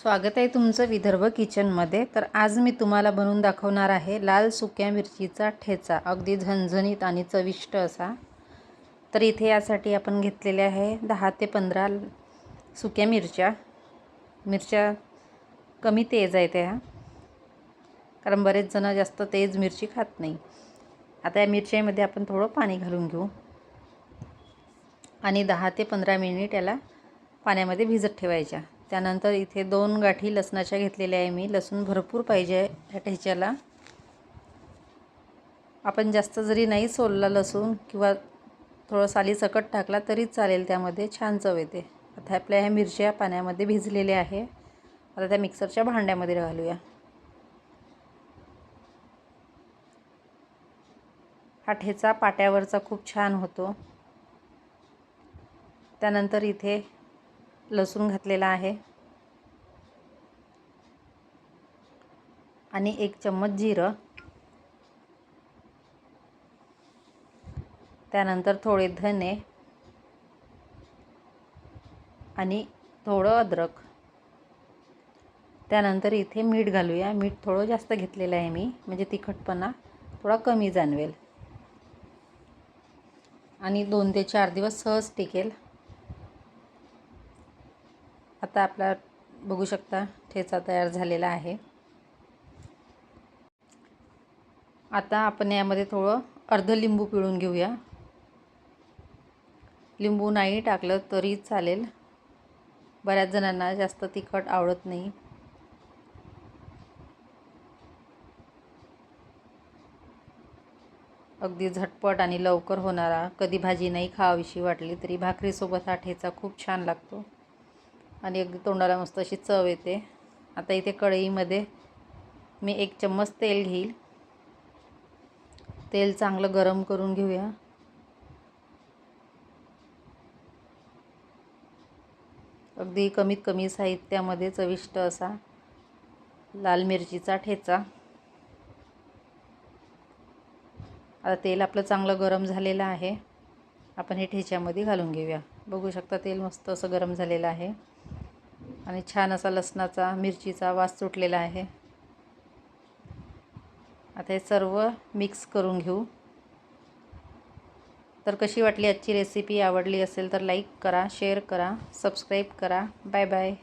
स्वागत आहे तुमचं विदर्भ किचनमध्ये. तर आज मी तुम्हाला बनवून दाखवणार आहे लाल सुक्या मिरचीचा ठेचा. अगदी झणझणीत आणि चविष्ट असा. तर इथे यासाठी आपण घेतलेले आहे दहा ते पंधरा सुक्या मिरच्या. मिरच्या कमी तेज आहे त्या कारण बरेच जण जास्त तेज मिरची खात नाही. आता या मिरच्यामध्ये आपण थोडं पाणी घालून घेऊ. आणि दहा ते पंधरा मिनिट याला पाण्यामध्ये भिजत ठेवायच्या. त्यानंतर इथे दोन गाठी लसणाच्या घेतलेल्या आहे मी. लसूण भरपूर पाहिजे ह्या ठेच्याला. आपण जास्त जरी नाही सोलला लसूण किंवा थोडं साली सकट टाकला तरी चालेल त्यामध्ये. छान चव येते. आता आपल्या ह्या मिरच्या पाण्यामध्ये भिजलेल्या आहे. आता त्या मिक्सरच्या भांड्यामध्ये घालूया. हा ठेचा पाट्यावरचा खूप छान होतो. त्यानंतर इथे लसूण घातलेला आहे. आणि एक चम्मच जिरं. त्यानंतर थोडे धने. आणि थोडं अद्रक. त्यानंतर इथे मीठ घालूया. मीठ थोडं जास्त घेतलेलं आहे मी. म्हणजे तिखटपणा थोडा कमी जाणवेल. आणि दोन ते चार दिवस सहज टिकेल. आता आपला बघू शकता ठेचा तयार झालेला आहे. आता आपण यामध्ये थोडं अर्ध लिंबू पिळून घेऊया. लिंबू नाही टाकलं तरी चालेल. बऱ्याच जणांना जास्त तिखट आवडत नाही. अगदी झटपट आणि लवकर होणारा कधी भाजी नाही खावीशी वाटली तरी भाकरीसोबत हा ठेचा खूप छान लागतो. आणि अगदी तोंडाला मस्त अशी चव येते. आता इथे कढईमध्ये मी एक चम्मच तेल घेईल. तेल चांगलं गरम करून घेऊया. अगदी कमीत कमी साहित्यामध्ये चविष्ट असा लाल मिरचीचा ठेचा. आता तेल आपलं चांगलं गरम झालेलं आहे. आपण हे ठेच्यामध्ये घालून घेऊया. बघू शकता तेल मस्त असं गरम झालेलं आहे. आणि छान असा लसणाचा मिरचीचा वास सुटलेला आहे. आता हे सर्व मिक्स करून घेऊ. तर कशी वाटली आजची रेसिपी आवडली असेल तर लाईक करा शेअर करा सबस्क्राईब करा. Bye bye